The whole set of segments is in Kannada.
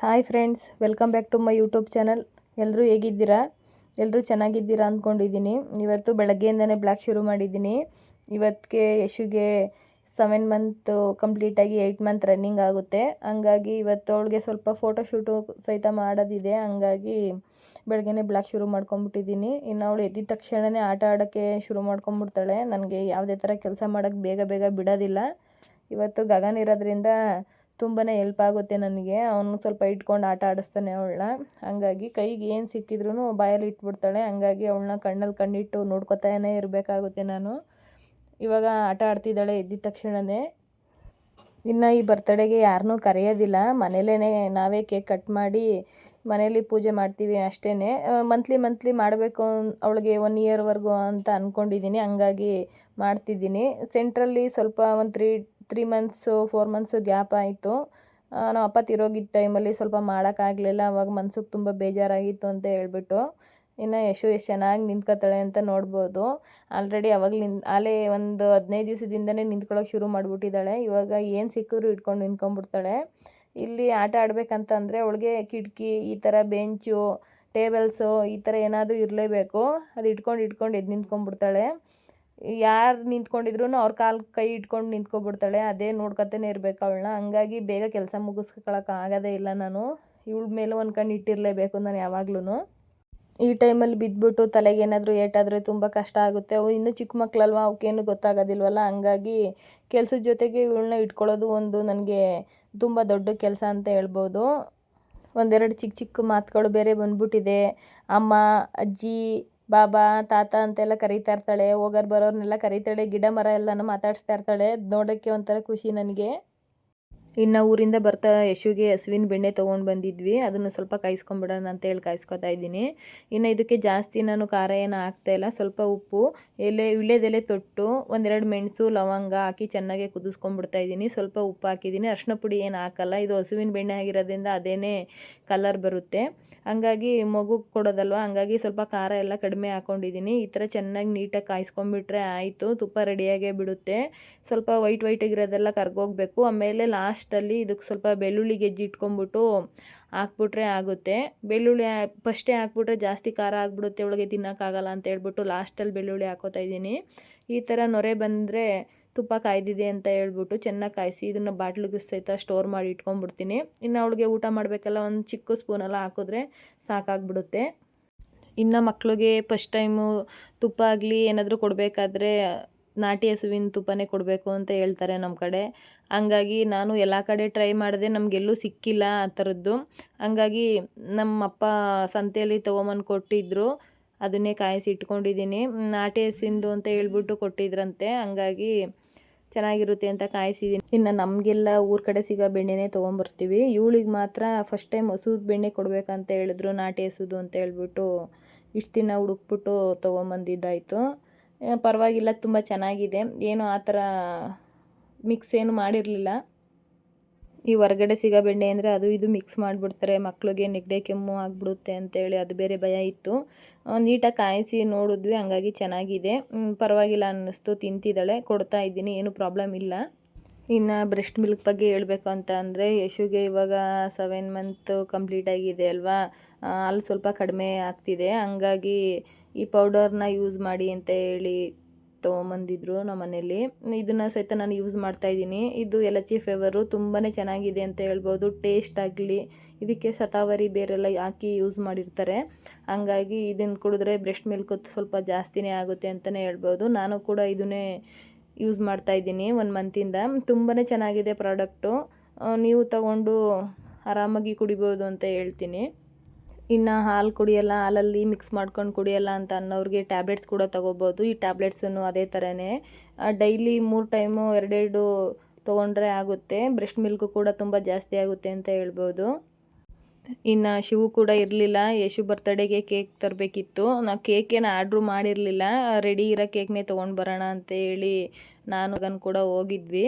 Hi friends, welcome back to my YouTube channel. ಎಲ್ಲರೂ ಹೇಗಿದ್ದೀರಾ? ಎಲ್ಲರೂ ಚೆನ್ನಾಗಿದ್ದೀರಾ ಅಂದ್ಕೊಂಡಿದ್ದೀನಿ. ಇವತ್ತು ಬೆಳಗ್ಗೆಯಿಂದನೇ ಬ್ಲಾಕ್ ಶುರು ಮಾಡಿದ್ದೀನಿ. ಇವತ್ತಿಗೆ ಯಶುಗೆ ಸೆವೆನ್ ಮಂತ್ ಕಂಪ್ಲೀಟಾಗಿ ಏಯ್ಟ್ ಮಂತ್ ರನ್ನಿಂಗ್ ಆಗುತ್ತೆ. ಹಂಗಾಗಿ ಇವತ್ತು ಅವಳಿಗೆ ಸ್ವಲ್ಪ ಫೋಟೋ ಶೂಟು ಸಹಿತ ಮಾಡೋದಿದೆ. ಹಂಗಾಗಿ ಬೆಳಗ್ಗೆನೇ ಬ್ಲಾಕ್ ಶುರು ಮಾಡ್ಕೊಂಬಿಟ್ಟಿದ್ದೀನಿ ಇನ್ನು ಅವಳು ಎದ್ದಿದ ತಕ್ಷಣವೇ ಆಟ ಆಡೋಕ್ಕೆ ಶುರು ಮಾಡ್ಕೊಂಬಿಡ್ತಾಳೆ ನನಗೆ ಯಾವುದೇ ಥರ ಕೆಲಸ ಮಾಡೋಕ್ಕೆ ಬೇಗ ಬೇಗ ಬಿಡೋದಿಲ್ಲ. ಇವತ್ತು ಗಗನ್ ಇರೋದ್ರಿಂದ ತುಂಬಾ ಹೆಲ್ಪ್ ಆಗುತ್ತೆ ನನಗೆ. ಅವನು ಸ್ವಲ್ಪ ಇಟ್ಕೊಂಡು ಆಟ ಆಡಿಸ್ತಾನೆ ಅವಳನ್ನ. ಹಂಗಾಗಿ ಕೈಗೆ ಏನು ಸಿಕ್ಕಿದ್ರೂ ಬಾಯಲ್ಲಿ ಇಟ್ಬಿಡ್ತಾಳೆ. ಹಂಗಾಗಿ ಅವಳನ್ನ ಕಣ್ಣಲ್ಲಿ ಕಣ್ಣಿಟ್ಟು ನೋಡ್ಕೊತಾನೇ ಇರಬೇಕಾಗುತ್ತೆ ನಾನು. ಇವಾಗ ಆಟ ಆಡ್ತಿದ್ದಾಳೆ ಎದ್ದಿದ ತಕ್ಷಣವೇ ಇನ್ನು ಈ ಬರ್ತಡೇಗೆ ಯಾರನ್ನೂ ಕರೆಯೋದಿಲ್ಲ. ಮನೇಲೇ ನಾವೇ ಕೇಕ್ ಕಟ್ ಮಾಡಿ ಮನೇಲಿ ಪೂಜೆ ಮಾಡ್ತೀವಿ ಅಷ್ಟೇ ಮಂತ್ಲಿ ಮಂತ್ಲಿ ಮಾಡಬೇಕು ಅವಳಿಗೆ ಒನ್ ಇಯರ್ವರೆಗೂ ಅಂತ ಅಂದ್ಕೊಂಡಿದ್ದೀನಿ ಹಂಗಾಗಿ ಮಾಡ್ತಿದ್ದೀನಿ ಸೆಂಟ್ರಲ್ಲಿ ಸ್ವಲ್ಪ ಒಂದು three three months four months gap ಆಯಿತು. ನಾವು ಅಪ್ಪ ತಿರೋಗಿದ್ದ ಟೈಮಲ್ಲಿ ಸ್ವಲ್ಪ ಮಾಡೋಕ್ಕಾಗಲಿಲ್ಲ ಅವಾಗ ಮನ್ಸಿಗೆ ತುಂಬ ಬೇಜಾರಾಗಿತ್ತು ಅಂತ ಹೇಳ್ಬಿಟ್ಟು, ಇನ್ನು ಯಶು ಎಷ್ಟು ಚೆನ್ನಾಗಿ ನಿಂತ್ಕೊತಾಳೆ ಅಂತ ನೋಡ್ಬೋದು. ಆಲ್ರೆಡಿ ಅವಾಗ ನಿನ್ ಆಲೇ ಒಂದು ಹದಿನೈದು ದಿವಸದಿಂದನೇ ನಿಂತ್ಕೊಳ್ಳೋಕೆ ಶುರು ಮಾಡಿಬಿಟ್ಟಿದ್ದಾಳೆ ಇವಾಗ ಏನು ಸಿಕ್ಕಿದ್ರು ಇಟ್ಕೊಂಡು ನಿಂತ್ಕೊಂಡ್ಬಿಡ್ತಾಳೆ. ಇಲ್ಲಿ ಆಟ ಆಡಬೇಕಂತಂದರೆ ಅವಳಿಗೆ ಕಿಟಕಿ, ಈ ಥರ ಬೆಂಚು, ಟೇಬಲ್ಸು, ಈ ಥರ ಏನಾದರೂ ಇರಲೇಬೇಕು. ಅದು ಇಟ್ಕೊಂಡು ಇಟ್ಕೊಂಡು ಎದ್ದು ನಿಂತ್ಕೊಂಡ್ಬಿಡ್ತಾಳೆ. ಯಾರು ನಿಂತ್ಕೊಂಡಿದ್ರು ಅವ್ರ ಕಾಲು ಕೈ ಇಟ್ಕೊಂಡು ನಿಂತ್ಕೊಬಿಡ್ತಾಳೆ. ಅದೇ ನೋಡ್ಕೊತಾನೆ ಇರಬೇಕು ಅವಳನ್ನ ಹಂಗಾಗಿ ಬೇಗ ಕೆಲಸ ಮುಗಿಸ್ಕೊಳಕ್ಕೆ ಆಗೋದೇ ಇಲ್ಲ ನಾನು. ಇವಳ ಮೇಲೆ ಒಂದು ಕಣ್ಣು ಇಟ್ಟಿರಲೇಬೇಕು ನಾನು ಯಾವಾಗ್ಲೂ ಈ ಟೈಮಲ್ಲಿ ಬಿದ್ದುಬಿಟ್ಟು ತಲೆಗೆ ಏನಾದರೂ ಏಟಾದರೆ ತುಂಬ ಕಷ್ಟ ಆಗುತ್ತೆ. ಅವು ಇನ್ನೂ ಚಿಕ್ಕ ಮಕ್ಕಳಲ್ವ ಅವಕ್ಕೇನು ಗೊತ್ತಾಗೋದಿಲ್ವಲ್ಲ? ಹಂಗಾಗಿ ಕೆಲಸದ ಜೊತೆಗೆ ಇವಳನ್ನ ಇಟ್ಕೊಳ್ಳೋದು ಒಂದು ನನಗೆ ತುಂಬ ದೊಡ್ಡ ಕೆಲಸ ಅಂತ ಹೇಳ್ಬೋದು. ಒಂದೆರಡು ಚಿಕ್ಕ ಚಿಕ್ಕ ಮಾತುಗಳು ಬೇರೆ ಬಂದ್ಬಿಟ್ಟಿದೆ. ಅಮ್ಮ, ಅಜ್ಜಿ ಬಾಬಾ, ತಾತ ಅಂತೆಲ್ಲ ಕರೀತಾ ಇರ್ತಾಳೆ. ಹೋಗೋರು ಬರೋರ್ನೆಲ್ಲ ಕರೀತಾಳೆ. ಗಿಡ ಮರ ಎಲ್ಲನೂ ಮಾತಾಡಿಸ್ತಾ ಇರ್ತಾಳೆ. ನೋಡೋಕ್ಕೆ ಒಂಥರ ಖುಷಿ ನನಗೆ. ಇನ್ನು ಊರಿಂದ ಬರ್ತಾ ಯಶುಗೆ ಹಸುವಿನ ಬೆಣ್ಣೆ ತೊಗೊಂಡು ಬಂದಿದ್ವಿ. ಅದನ್ನು ಸ್ವಲ್ಪ ಕಾಯಿಸ್ಕೊಂಬಿಡೋಣ ಅಂತ ಹೇಳಿ ಕಾಯಿಸ್ಕೊತಾ ಇದ್ದೀನಿ. ಇನ್ನು ಇದಕ್ಕೆ ಜಾಸ್ತಿ ನಾನು ಖಾರ ಏನು ಹಾಕ್ತಾಯಿಲ್ಲ ಸ್ವಲ್ಪ ಉಪ್ಪು, ಎಲೆ ವಿಳ್ಯದೆಲೆ ತೊಟ್ಟು, ಒಂದೆರಡು ಮೆಣಸು, ಲವಂಗ ಹಾಕಿ ಚೆನ್ನಾಗಿ ಕುದಿಸ್ಕೊಂಬಿಡ್ತಾ ಇದ್ದೀನಿ. ಸ್ವಲ್ಪ ಉಪ್ಪು ಹಾಕಿದ್ದೀನಿ. ಅರ್ಶಿನ ಪುಡಿ ಏನು ಹಾಕಲ್ಲ. ಇದು ಹಸುವಿನ ಬೆಣ್ಣೆ ಆಗಿರೋದ್ರಿಂದ ಅದೇನೇ ಕಲರ್ ಬರುತ್ತೆ. ಹಂಗಾಗಿ ಮಗು ಕೊಡೋದಲ್ವ? ಹಂಗಾಗಿ ಸ್ವಲ್ಪ ಖಾರ ಎಲ್ಲ ಕಡಿಮೆ ಹಾಕ್ಕೊಂಡಿದ್ದೀನಿ ಈ ಥರ ಚೆನ್ನಾಗಿ ನೀಟಾಗಿ ಕಾಯಿಸ್ಕೊಂಡ್ಬಿಟ್ರೆ ಆಯಿತು. ತುಪ್ಪ ರೆಡಿಯಾಗೇ ಬಿಡುತ್ತೆ. ಸ್ವಲ್ಪ ವೈಟ್ ವೈಟಾಗಿರೋದೆಲ್ಲ ಕರ್ಗೋಗ್ಬೇಕು. ಆಮೇಲೆ ಲಾಸ್ಟಲ್ಲಿ ಇದಕ್ಕೆ ಸ್ವಲ್ಪ ಬೆಳ್ಳುಳ್ಳಿ ಗೆಜ್ಜಿ ಇಟ್ಕೊಂಡ್ಬಿಟ್ಟು ಹಾಕ್ಬಿಟ್ರೆ ಆಗುತ್ತೆ. ಬೆಳ್ಳುಳ್ಳಿ ಫಸ್ಟೇ ಹಾಕ್ಬಿಟ್ರೆ ಜಾಸ್ತಿ ಖಾರ ಆಗಿಬಿಡುತ್ತೆ, ಒಳಗೆ ತಿನ್ನೋಕ್ಕಾಗಲ್ಲ ಅಂತ ಹೇಳ್ಬಿಟ್ಟು ಲಾಸ್ಟಲ್ಲಿ ಬೆಳ್ಳುಳ್ಳಿ ಹಾಕೋತಾ ಇದ್ದೀನಿ. ಈ ಥರ ನೊರೆ ಬಂದರೆ ತುಪ್ಪ ಕಾಯ್ದಿದೆ ಅಂತ ಹೇಳ್ಬಿಟ್ಟು ಚೆನ್ನಾಗಿ ಕಾಯಿಸಿ ಇದನ್ನು ಬಾಟ್ಲಿಗೆ ಸಹಿತ ಸ್ಟೋರ್ ಮಾಡಿ ಇಟ್ಕೊಂಡ್ಬಿಡ್ತೀನಿ. ಇನ್ನು ಅವಳಿಗೆ ಊಟ ಮಾಡಬೇಕಲ್ಲ ಒಂದು ಚಿಕ್ಕ ಸ್ಪೂನೆಲ್ಲ ಹಾಕಿದ್ರೆ ಸಾಕಾಗ್ಬಿಡುತ್ತೆ. ಇನ್ನು ಮಕ್ಕಳಿಗೆ ಫಸ್ಟ್ ಟೈಮು ತುಪ್ಪ ಆಗಲಿ ಏನಾದರೂ ಕೊಡಬೇಕಾದ್ರೆ ನಾಟಿ ಹಸುವಿನ ತುಪ್ಪನೇ ಕೊಡಬೇಕು ಅಂತ ಹೇಳ್ತಾರೆ ನಮ್ಮ ಕಡೆ. ಹಂಗಾಗಿ ನಾನು ಎಲ್ಲ ಕಡೆ ಟ್ರೈ ಮಾಡಿದೆ ನಮಗೆಲ್ಲೂ ಸಿಕ್ಕಿಲ್ಲ ಆ ಥರದ್ದು. ಹಂಗಾಗಿ ನಮ್ಮ ಅಪ್ಪ ಸಂತೆಯಲ್ಲಿ ತೊಗೊಂಬಂದು ಕೊಟ್ಟಿದ್ದರು ಅದನ್ನೇ ಕಾಯಿಸಿ ಇಟ್ಕೊಂಡಿದ್ದೀನಿ. ನಾಟಿ ಹಸಿಂದು ಅಂತ ಹೇಳ್ಬಿಟ್ಟು ಕೊಟ್ಟಿದ್ರಂತೆ. ಹಂಗಾಗಿ ಚೆನ್ನಾಗಿರುತ್ತೆ ಅಂತ ಕಾಯಿಸಿದ್ದೀನಿ ಇನ್ನು ನಮಗೆಲ್ಲ ಊರ ಕಡೆ ಸಿಗೋ ಬೆಣ್ಣೆನೇ ತೊಗೊಂಬರ್ತೀವಿ. ಇವಳಿಗೆ ಮಾತ್ರ ಫಸ್ಟ್ ಟೈಮ್ ಹಸುದ ಬೆಣ್ಣೆ ಕೊಡಬೇಕಂತ ಹೇಳಿದ್ರು ನಾಟಿ ಹಸುದು ಅಂತ ಹೇಳ್ಬಿಟ್ಟು. ಇಷ್ಟು ದಿನ ಹುಡುಕ್ಬಿಟ್ಟು ತೊಗೊಂಬಂದಿದ್ದಾಯಿತು. ಪರವಾಗಿಲ್ಲ, ತುಂಬ ಚೆನ್ನಾಗಿದೆ. ಏನು ಆ ಥರ ಮಿಕ್ಸ್ ಏನು ಮಾಡಿರಲಿಲ್ಲ. ಈ ಹೊರಗಡೆ ಸಿಗೋ ಬೆಣ್ಣೆ ಅಂದರೆ ಅದು ಇದು ಮಿಕ್ಸ್ ಮಾಡಿಬಿಡ್ತಾರೆ. ಮಕ್ಕಳಿಗೆ ನೆಗಡೆ ಕೆಮ್ಮು ಆಗಿಬಿಡುತ್ತೆ ಅಂತೇಳಿ ಅದು ಬೇರೆ ಭಯ ಇತ್ತು. ನೀಟಾಗಿ ಕಾಯಿಸಿ ನೋಡಿದ್ವಿ, ಹಂಗಾಗಿ ಚೆನ್ನಾಗಿದೆ. ಪರವಾಗಿಲ್ಲ ಅನ್ನಿಸ್ತು, ತಿಂತಿದ್ದಾಳೆ, ಕೊಡ್ತಾ ಇದ್ದೀನಿ, ಏನು ಪ್ರಾಬ್ಲಮ್ ಇಲ್ಲ. ಇನ್ನು ಬ್ರೆಸ್ಟ್ ಮಿಲ್ಕ್ ಬಗ್ಗೆ ಹೇಳಬೇಕು ಅಂತ ಅಂದರೆ, ಯಶುಗೆ ಇವಾಗ ಸೆವೆನ್ ಮಂತ್ ಕಂಪ್ಲೀಟ್ ಆಗಿದೆ ಅಲ್ವಾ? ಅಲ್ಲಿ ಸ್ವಲ್ಪ ಕಡಿಮೆ ಆಗ್ತಿದೆ. ಹಂಗಾಗಿ ಈ ಪೌಡರ್ನ ಯೂಸ್ ಮಾಡಿ ಅಂತ ಹೇಳಿ ತೊಗೊಂಬಂದಿದ್ರು ನಮ್ಮ ಮನೇಲಿ ಇದನ್ನು ಸಹಿತ ನಾನು ಯೂಸ್ ಮಾಡ್ತಾಯಿದ್ದೀನಿ ಇದು ಎಲಚಿ ಫ್ಲೇವರು ತುಂಬಾ ಚೆನ್ನಾಗಿದೆ ಅಂತ ಹೇಳ್ಬೋದು. ಟೇಸ್ಟ್ ಆಗಲಿ, ಇದಕ್ಕೆ ಸತಾವರಿ ಬೇರೆಲ್ಲ ಹಾಕಿ ಯೂಸ್ ಮಾಡಿರ್ತಾರೆ. ಹಂಗಾಗಿ ಇದನ್ನು ಕುಡಿದ್ರೆ ಬ್ರೆಸ್ಟ್ ಮಿಲ್ಕ್ ಸ್ವಲ್ಪ ಜಾಸ್ತಿನೇ ಆಗುತ್ತೆ ಅಂತಲೇ ಹೇಳ್ಬೋದು. ನಾನು ಕೂಡ ಇದನ್ನೇ ಯೂಸ್ ಮಾಡ್ತಾಯಿದ್ದೀನಿ ಒಂದು ಮಂತಿಂದ ತುಂಬಾ ಚೆನ್ನಾಗಿದೆ ಪ್ರಾಡಕ್ಟು ನೀವು ತಗೊಂಡು ಆರಾಮಾಗಿ ಕುಡಿಬೋದು ಅಂತ ಹೇಳ್ತೀನಿ. ಇನ್ನು ಹಾಲು ಕುಡಿಯಲ್ಲ, ಹಾಲಲ್ಲಿ ಮಿಕ್ಸ್ ಮಾಡ್ಕೊಂಡು ಕುಡಿಯಲ್ಲ ಅಂತ ಅನ್ನೋರಿಗೆ ಟ್ಯಾಬ್ಲೆಟ್ಸ್ ಕೂಡ ತೊಗೋಬೋದು. ಈ ಟ್ಯಾಬ್ಲೆಟ್ಸನ್ನು ಅದೇ ಥರನೇ ಡೈಲಿ ಮೂರು ಟೈಮು ಎರಡೆರಡು ತೊಗೊಂಡ್ರೆ ಆಗುತ್ತೆ. ಬ್ರೆಸ್ಟ್ ಮಿಲ್ಕು ಕೂಡ ತುಂಬ ಜಾಸ್ತಿ ಆಗುತ್ತೆ ಅಂತ ಹೇಳ್ಬೋದು. ಇನ್ನು ಶಿವು ಕೂಡ ಇರಲಿಲ್ಲ. ಯಶು ಬರ್ತಡೆಗೆ ಕೇಕ್ ತರಬೇಕಿತ್ತು. ನಾವು ಕೇಕೇನು ಆರ್ಡ್ರು ಮಾಡಿರಲಿಲ್ಲ. ರೆಡಿ ಇರೋ ಕೇಕ್ನೇ ತೊಗೊಂಡು ಬರೋಣ ಅಂತ ಹೇಳಿ ನಾನು ಅದನ್ನು ಕೂಡ ಹೋಗಿದ್ವಿ.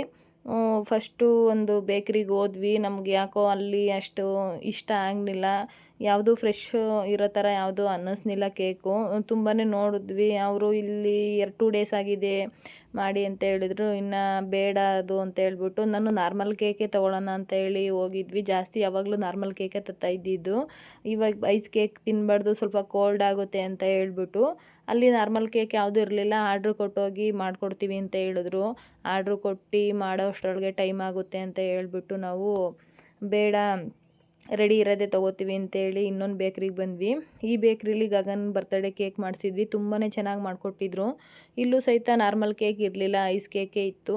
ಫಸ್ಟು ಒಂದು ಬೇಕ್ರಿಗೆ ಹೋದ್ವಿ. ನಮ್ಗೆ ಯಾಕೋ ಅಲ್ಲಿ ಅಷ್ಟು ಇಷ್ಟ ಆಗಲಿಲ್ಲ. ಯಾವುದು ಫ್ರೆಶ್ ಇರೋ ಥರ ಯಾವುದು ಅನ್ನಿಸ್ನಿಲ್ಲ ಕೇಕು ತುಂಬಾ ನೋಡಿದ್ವಿ. ಅವರು ಇಲ್ಲಿ ಎರಡು ಟೂ ಡೇಸ್ ಆಗಿದೆ ಮಾಡಿ ಅಂತ ಹೇಳಿದ್ರು. ಇನ್ನು ಬೇಡ ಅದು ಅಂತ ಹೇಳ್ಬಿಟ್ಟು ನಾನು ನಾರ್ಮಲ್ ಕೇಕೇ ತೊಗೊಳ್ಳೋಣ ಅಂತ ಹೇಳಿ ಹೋಗಿದ್ವಿ. ಜಾಸ್ತಿ ಯಾವಾಗಲೂ ನಾರ್ಮಲ್ ಕೇಕೇ ತತ್ತಾ ಇದ್ದಿದ್ದು. ಇವಾಗ ಐಸ್ ಕೇಕ್ ತಿನ್ನಬಾರ್ದು ಸ್ವಲ್ಪ ಕೋಲ್ಡ್ ಆಗುತ್ತೆ ಅಂತ ಹೇಳ್ಬಿಟ್ಟು ಅಲ್ಲಿ ನಾರ್ಮಲ್ ಕೇಕ್ ಯಾವುದೂ ಇರಲಿಲ್ಲ. ಆರ್ಡ್ರ್ ಕೊಟ್ಟೋಗಿ ಮಾಡಿಕೊಡ್ತೀವಿ ಅಂತ ಹೇಳಿದ್ರು. ಆರ್ಡ್ರ್ ಕೊಟ್ಟು ಮಾಡೋ ಅಷ್ಟರೊಳಗೆ ಟೈಮ್ ಆಗುತ್ತೆ ಅಂತ ಹೇಳ್ಬಿಟ್ಟು ನಾವು ಬೇಡ ರೆಡಿ ಇರೋದೇ ತೊಗೋತೀವಿ ಅಂತೇಳಿ ಇನ್ನೊಂದು ಬೇಕ್ರಿಗೆ ಬಂದ್ವಿ. ಈ ಬೇಕ್ರಿಲಿ ಗಗನ್ ಬರ್ತಡೇ ಕೇಕ್ ಮಾಡಿಸಿದ್ವಿ. ತುಂಬಾ ಚೆನ್ನಾಗಿ ಮಾಡಿಕೊಟ್ಟಿದ್ರು. ಇಲ್ಲೂ ಸಹಿತ ನಾರ್ಮಲ್ ಕೇಕ್ ಇರಲಿಲ್ಲ ಐಸ್ ಕೇಕೇ ಇತ್ತು.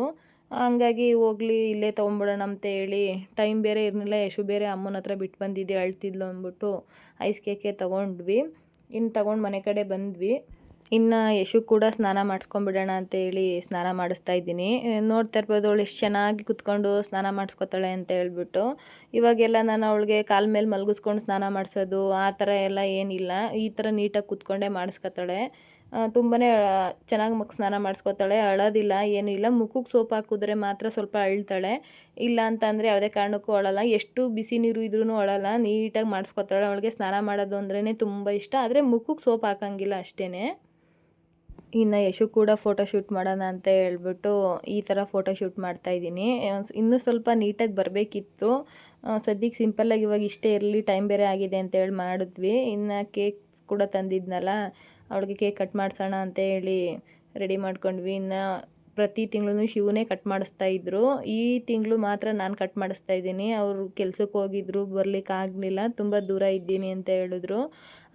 ಹಂಗಾಗಿ ಹೋಗ್ಲಿ, ಇಲ್ಲೇ ತೊಗೊಂಬಿಡೋಣ ಅಂತ ಹೇಳಿ ಟೈಮ್ ಬೇರೆ ಇರಲಿಲ್ಲ, ಯಶು ಬೇರೆ ಅಮ್ಮನ ಹತ್ರ ಬಿಟ್ಟು ಬಂದಿದ್ದೆ, ಅಳ್ತಿದ್ಲು ಅಂದ್ಬಿಟ್ಟು ಐಸ್ ಕೇಕೇ ತೊಗೊಂಡ್ವಿ. ಇನ್ನು ತೊಗೊಂಡು ಮನೆ ಕಡೆ ಬಂದ್ವಿ. ಇನ್ನು ಯಶು ಕೂಡ ಸ್ನಾನ ಮಾಡಿಸ್ಕೊಂಬಿಡೋಣ ಅಂತ ಹೇಳಿ ಸ್ನಾನ ಮಾಡಿಸ್ತಾ ಇದ್ದೀನಿ. ನೋಡ್ತಾ ಇರ್ಬೋದು ಅವಳು ಎಷ್ಟು ಚೆನ್ನಾಗಿ ಕುತ್ಕೊಂಡು ಸ್ನಾನ ಮಾಡಿಸ್ಕೊತಾಳೆ ಅಂತ ಹೇಳ್ಬಿಟ್ಟು. ಇವಾಗೆಲ್ಲ ನಾನು ಅವಳಿಗೆ ಕಾಲ ಮೇಲೆ ಮಲಗಿಸ್ಕೊಂಡು ಸ್ನಾನ ಮಾಡಿಸೋದು, ಆ ಥರ ಎಲ್ಲ ಏನಿಲ್ಲ. ಈ ಥರ ನೀಟಾಗಿ ಕುತ್ಕೊಂಡೇ ಮಾಡಿಸ್ಕೊತಾಳೆ. ತುಂಬಾ ಚೆನ್ನಾಗಿ ಮಕ್, ಸ್ನಾನ ಮಾಡಿಸ್ಕೊತಾಳೆ. ಅಳೋದಿಲ್ಲ, ಏನೂ ಇಲ್ಲ. ಮುಖಕ್ಕೆ ಸೋಪ್ ಹಾಕಿದ್ರೆ ಮಾತ್ರ ಸ್ವಲ್ಪ ಅಳ್ತಾಳೆ. ಇಲ್ಲ ಅಂತಂದರೆ ಯಾವುದೇ ಕಾರಣಕ್ಕೂ ಅಳಲ್ಲ. ಎಷ್ಟು ಬಿಸಿ ನೀರು ಇದ್ರೂ ಅಳಲ್ಲ. ನೀಟಾಗಿ ಮಾಡಿಸ್ಕೊತಾಳೆ. ಅವಳಿಗೆ ಸ್ನಾನ ಮಾಡೋದು ಅಂದ್ರೇ ತುಂಬ ಇಷ್ಟ. ಆದರೆ ಮುಖಕ್ಕೆ ಸೋಪ್ ಹಾಕಂಗಿಲ್ಲ ಅಷ್ಟೇ ಇನ್ನು ಯಶು ಕೂಡ ಫೋಟೋ ಶೂಟ್ ಮಾಡೋಣ ಅಂತ ಹೇಳ್ಬಿಟ್ಟು ಈ ಥರ ಫೋಟೋ ಶೂಟ್ ಮಾಡ್ತಾಯಿದ್ದೀನಿ ಇನ್ನೂ ಸ್ವಲ್ಪ ನೀಟಾಗಿ ಬರಬೇಕಿತ್ತು. ಸದ್ಯಕ್ಕೆ ಸಿಂಪಲ್ಲಾಗಿ ಇವಾಗ ಇಷ್ಟೇ ಇರಲಿ ಟೈಮ್ ಬೇರೆ ಆಗಿದೆ ಅಂತೇಳಿ ಮಾಡಿದ್ವಿ. ಇನ್ನು ಕೇಕ್ ಕೂಡ ತಂದಿದ್ನಲ್ಲ, ಅವಳಿಗೆ ಕೇಕ್ ಕಟ್ ಮಾಡಿಸೋಣ ಅಂತ ಹೇಳಿ ರೆಡಿ ಮಾಡ್ಕೊಂಡ್ವಿ. ಇನ್ನು ಪ್ರತಿ ತಿಂಗಳು ಶಿವನೇ ಕಟ್ ಮಾಡಿಸ್ತಾ ಇದ್ರು. ಈ ತಿಂಗಳು ಮಾತ್ರ ನಾನು ಕಟ್ ಮಾಡಿಸ್ತಾ ಇದ್ದೀನಿ. ಅವರು ಕೆಲ್ಸಕ್ಕೆ ಹೋಗಿದ್ರು ಬರ್ಲಿಕ್ಕೆ ಆಗಲಿಲ್ಲ. ತುಂಬ ದೂರ ಇದ್ದೀನಿ ಅಂತ ಹೇಳಿದ್ರು.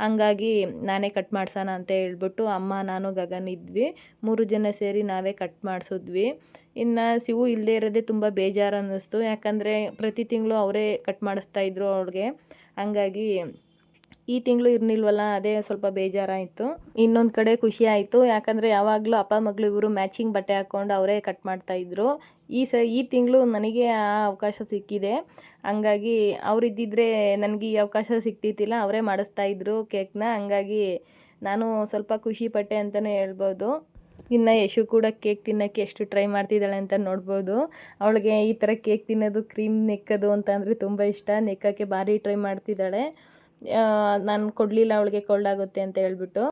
ಹಂಗಾಗಿ ನಾನೇ ಕಟ್ ಮಾಡ್ಸೋಣ ಅಂತ ಹೇಳ್ಬಿಟ್ಟು ಅಮ್ಮ, ನಾನು, ಗಗನ್ ಇದ್ವಿ. ಮೂರು ಜನ ಸೇರಿ ನಾವೇ ಕಟ್ ಮಾಡಿಸಿದ್ವಿ. ಇನ್ನು ಶಿವು ಇಲ್ಲದೆ ಇರೋದೇ ತುಂಬ ಬೇಜಾರು ಅನ್ನಿಸ್ತು. ಯಾಕಂದರೆ ಪ್ರತಿ ತಿಂಗಳು ಅವರೇ ಕಟ್ ಮಾಡಿಸ್ತಾ ಇದ್ರು ಅವ್ಳಿಗೆ. ಹಂಗಾಗಿ ಈ ತಿಂಗಳು ಇರ್ನಿಲ್ವಲ್ಲ, ಅದೇ ಸ್ವಲ್ಪ ಬೇಜಾರಾಯಿತು. ಇನ್ನೊಂದು ಕಡೆ ಖುಷಿ ಆಯಿತು. ಯಾಕಂದರೆ ಯಾವಾಗಲೂ ಅಪ್ಪ, ಮಗಳು ಇವರು ಮ್ಯಾಚಿಂಗ್ ಬಟ್ಟೆ ಹಾಕ್ಕೊಂಡು ಅವರೇ ಕಟ್ ಮಾಡ್ತಾಯಿದ್ರು ಈ ಸ, ಈ ತಿಂಗಳು ನನಗೆ ಆ ಅವಕಾಶ ಸಿಕ್ಕಿದೆ. ಹಂಗಾಗಿ ಅವರಿದ್ದಿದ್ರೆ ನನಗೆ ಈ ಅವಕಾಶ ಸಿಕ್ತಿತ್ತಿಲ್ಲ ಅವರೇ ಮಾಡಿಸ್ತಾಯಿದ್ರು ಕೇಕ್ನ ಹಂಗಾಗಿ ನಾನು ಸ್ವಲ್ಪ ಖುಷಿ ಪಟ್ಟೆ ಅಂತಲೇ ಹೇಳ್ಬೋದು. ಇನ್ನು ಯಶು ಕೂಡ ಕೇಕ್ ತಿನ್ನೋಕ್ಕೆ ಎಷ್ಟು ಟ್ರೈ ಮಾಡ್ತಿದ್ದಾಳೆ ಅಂತ ನೋಡ್ಬೋದು. ಅವಳಿಗೆ ಈ ಥರ ಕೇಕ್ ತಿನ್ನೋದು ಕ್ರೀಮ್ ನೆಕ್ಕೋದು ಅಂತ ಅಂದರೆ ತುಂಬ ಇಷ್ಟ. ನೆಕ್ಕೋಕ್ಕೆ ಭಾರಿ ಟ್ರೈ ಮಾಡ್ತಿದ್ದಾಳೆ. ನಾನು ಕೊಡಲಿಲ್ಲ ಅವಳಿಗೆ ಕೋಲ್ಡ್ ಆಗುತ್ತೆ ಅಂತ ಹೇಳ್ಬಿಟ್ಟು.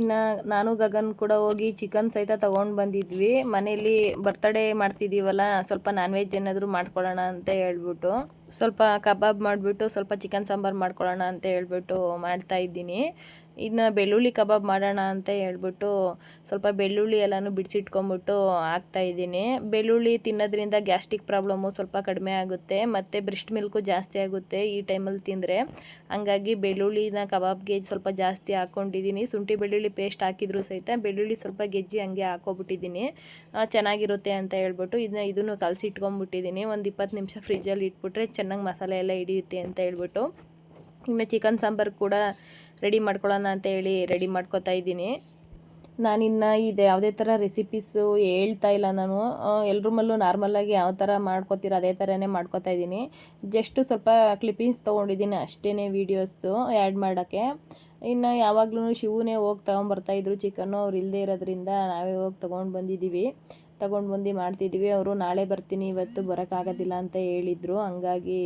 ಇನ್ನು ನಾನು ಗಗನ್ ಕೂಡ ಹೋಗಿ ಚಿಕನ್ ಸಹಿತ ತೊಗೊಂಡು ಬಂದಿದ್ವಿ. ಮನೇಲಿ ಬರ್ತಡೇ ಮಾಡ್ತಿದ್ದೀವಲ್ಲ ಸ್ವಲ್ಪ ನಾನ್ ವೆಜ್ ಏನಾದರೂ ಮಾಡ್ಕೊಳ್ಳೋಣ ಅಂತ ಹೇಳ್ಬಿಟ್ಟು. ಸ್ವಲ್ಪ ಕಬಾಬ್ ಮಾಡಿಬಿಟ್ಟು ಸ್ವಲ್ಪ ಚಿಕನ್ ಸಾಂಬಾರು ಮಾಡ್ಕೊಳ್ಳೋಣ ಅಂತ ಹೇಳ್ಬಿಟ್ಟು ಮಾಡ್ತಾ ಇದ್ದೀನಿ ಇನ್ನು ಬೆಳ್ಳುಳ್ಳಿ ಕಬಾಬ್ ಮಾಡೋಣ ಅಂತ ಹೇಳ್ಬಿಟ್ಟು ಸ್ವಲ್ಪ ಬೆಳ್ಳುಳ್ಳಿ ಎಲ್ಲನೂ ಬಿಡಿಸಿಟ್ಕೊಂಬಿಟ್ಟು ಇದ್ದೀನಿ. ಬೆಳ್ಳುಳ್ಳಿ ತಿನ್ನೋದ್ರಿಂದ ಗ್ಯಾಸ್ಟ್ರಿಕ್ ಪ್ರಾಬ್ಲಮ್ಮು ಸ್ವಲ್ಪ ಕಡಿಮೆ ಆಗುತ್ತೆ, ಮತ್ತು ಬ್ರಿಸ್ಟ್ ಮಿಲ್ಕು ಜಾಸ್ತಿ ಆಗುತ್ತೆ ಈ ಟೈಮಲ್ಲಿ ತಿಂದರೆ. ಹಂಗಾಗಿ ಬೆಳ್ಳುಳ್ಳಿನ ಕಬಾಬ್ಗೆ ಸ್ವಲ್ಪ ಜಾಸ್ತಿ ಹಾಕ್ಕೊಂಡಿದ್ದೀನಿ. ಶುಂಠಿ ಬೆಳ್ಳುಳ್ಳಿ ಪೇಸ್ಟ್ ಹಾಕಿದ್ರು ಸಹಿತ ಬೆಳ್ಳುಳ್ಳಿ ಸ್ವಲ್ಪ ಗೆಜ್ಜಿ ಹಂಗೆ ಹಾಕೋಬಿಟ್ಟಿದ್ದೀನಿ ಚೆನ್ನಾಗಿರುತ್ತೆ ಅಂತ ಹೇಳ್ಬಿಟ್ಟು ಇದನ್ನ ಇದನ್ನು ಕಲಸಿಟ್ಕೊಂಬಿಟ್ಟಿದ್ದೀನಿ. ಒಂದು ಇಪ್ಪತ್ತು ನಿಮಿಷ ಫ್ರಿಜ್ಜಲ್ಲಿ ಇಟ್ಬಿಟ್ರೆ ಚೆನ್ನಾಗಿ ಮಸಾಲೆ ಎಲ್ಲ ಹಿಡಿಯುತ್ತೆ ಅಂತ ಹೇಳ್ಬಿಟ್ಟು. ಇನ್ನು ಚಿಕನ್ ಸಾಂಬಾರು ಕೂಡ ರೆಡಿ ಮಾಡ್ಕೊಳ್ಳೋಣ ಅಂತ ಹೇಳಿ ರೆಡಿ ಮಾಡ್ಕೊತಾ ಇದ್ದೀನಿ. ನಾನಿನ್ನು ಇದು, ಯಾವುದೇ ಥರ ರೆಸಿಪೀಸು ಹೇಳ್ತಾ ಇಲ್ಲ ನಾನು. ಎಲ್ರ ಮಲ್ಲೂ ನಾರ್ಮಲಾಗಿ ಯಾವ ಥರ ಮಾಡ್ಕೋತೀರ ಅದೇ ಥರನೇ ಮಾಡ್ಕೋತಾ ಇದ್ದೀನಿ. ಜಸ್ಟ್ ಸ್ವಲ್ಪ ಕ್ಲಿಪ್ಪಿಂಗ್ಸ್ ತೊಗೊಂಡಿದ್ದೀನಿ ಅಷ್ಟೇ ವೀಡಿಯೋಸ್ದು ಆ್ಯಡ್ ಮಾಡೋಕ್ಕೆ. ಇನ್ನು ಯಾವಾಗ್ಲೂ ಶಿವನೇ ಹೋಗಿ ತೊಗೊಂಬರ್ತಾಯಿದ್ರು ಚಿಕನ್ನು ಅವ್ರು ಇಲ್ಲದೇ ಇರೋದ್ರಿಂದ ನಾವೇ ಹೋಗಿ ತೊಗೊಂಡು ಬಂದಿದ್ದೀವಿ. ತೊಗೊಂಡು ಬಂದು ಮಾಡ್ತಿದ್ದೀವಿ. ಅವರು ನಾಳೆ ಬರ್ತೀನಿ, ಇವತ್ತು ಬರೋಕ್ಕಾಗೋದಿಲ್ಲ ಅಂತ ಹೇಳಿದರು. ಹಂಗಾಗಿ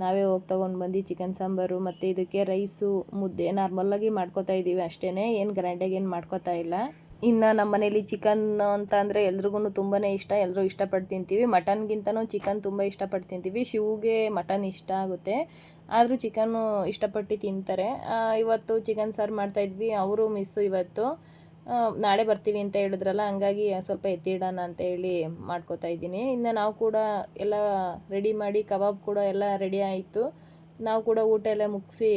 ನಾವೇ ಹೋಗಿ ತೊಗೊಂಡು ಬಂದು ಚಿಕನ್ ಸಾಂಬಾರು ಮತ್ತು ಇದಕ್ಕೆ ರೈಸು ಮುದ್ದೆ ನಾರ್ಮಲ್ಲಾಗಿ ಮಾಡ್ಕೋತಾ ಇದ್ದೀವಿ ಅಷ್ಟೇ ಏನು ಗ್ರ್ಯಾಂಡಾಗಿ ಏನು ಮಾಡ್ಕೋತಾ ಇಲ್ಲ. ಇನ್ನು ನಮ್ಮ ಮನೇಲಿ ಚಿಕನ್ ಅಂತ ಅಂದರೆ ಎಲ್ರಿಗೂ ತುಂಬಾ ಇಷ್ಟ ಎಲ್ಲರೂ ಇಷ್ಟಪಟ್ಟು ತಿಂತೀವಿ. ಮಟನ್ಗಿಂತನೂ ಚಿಕನ್ ತುಂಬ ಇಷ್ಟಪಟ್ಟು ತಿಂತೀವಿ. ಶಿವಗೆ ಮಟನ್ ಇಷ್ಟ ಆಗುತ್ತೆ. ಆದರೂ ಚಿಕನ್ನು ಇಷ್ಟಪಟ್ಟು ತಿಂತಾರೆ. ಇವತ್ತು ಚಿಕನ್ ಸಾರು ಮಾಡ್ತಾಯಿದ್ವಿ ಅವರು ಮಿಸ್ಸು ಇವತ್ತು. ನಾಳೆ ಬರ್ತೀವಿ ಅಂತ ಹೇಳಿದ್ರಲ್ಲ, ಹಂಗಾಗಿ ಸ್ವಲ್ಪ ಎತ್ತಿಡೋಣ ಅಂತ ಹೇಳಿ ಮಾಡ್ಕೋತಾ ಇದ್ದೀನಿ. ಇನ್ನು ನಾವು ಕೂಡ ಎಲ್ಲ ರೆಡಿ ಮಾಡಿ ಕಬಾಬ್ ಕೂಡ ಎಲ್ಲ ರೆಡಿ ಆಯಿತು. ನಾವು ಕೂಡ ಊಟ ಎಲ್ಲ ಮುಗಿಸಿ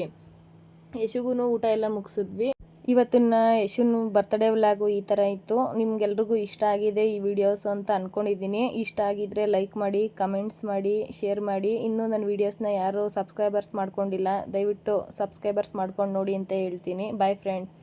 ಯಶುಗೂ ಊಟ ಎಲ್ಲ ಮುಗಿಸಿದ್ವಿ. ಇವತ್ತಿನ ಯಶುನ ಬರ್ತ್ಡೇ ವ್ಲಾಗು ಈ ಥರ ಇತ್ತು. ನಿಮ್ಗೆಲ್ರಿಗೂ ಇಷ್ಟ ಆಗಿದೆ ಈ ವಿಡಿಯೋಸ್ ಅಂತ ಅಂದ್ಕೊಂಡಿದ್ದೀನಿ ಇಷ್ಟ ಆಗಿದ್ರೆ ಲೈಕ್ ಮಾಡಿ ಕಮೆಂಟ್ಸ್ ಮಾಡಿ ಶೇರ್ ಮಾಡಿ. ಇನ್ನೂ ನನ್ನ ವಿಡಿಯೋಸ್ನ ಯಾರು ಸಬ್ಸ್ಕ್ರೈಬರ್ಸ್ ಮಾಡ್ಕೊಂಡಿಲ್ಲ, ದಯವಿಟ್ಟು ಸಬ್ಸ್ಕ್ರೈಬರ್ಸ್ ಮಾಡ್ಕೊಂಡು ನೋಡಿ ಅಂತ ಹೇಳ್ತೀನಿ. Bye friends